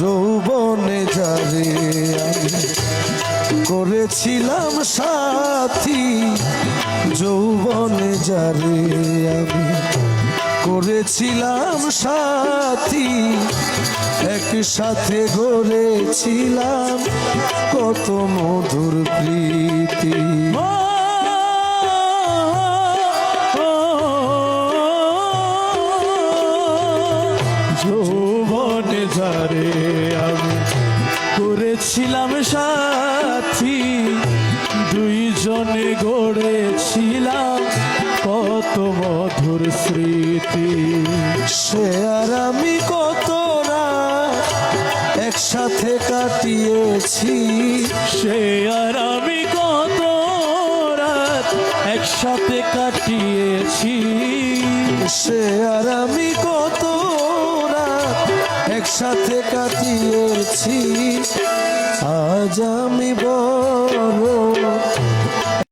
যৌবনে যারে আমি করেছিলাম সাথী যৌবনে যারে করেছিলাম সাথী একসাথে গড়েছিলাম কত মধুর প্রীতি। যৌবনে যারে আমি করেছিলাম সাথী দুইজনে গড়েছিলাম কত মধুর স্মৃতি। সে আর আমি কত রাত একসাথে কাটিয়েছি। সে আর আমি কত রাত একসাথে কাটিয়েছি। সে আর আমি কত রাত একসাথে কাটিয়েছি। আজ আমি বড়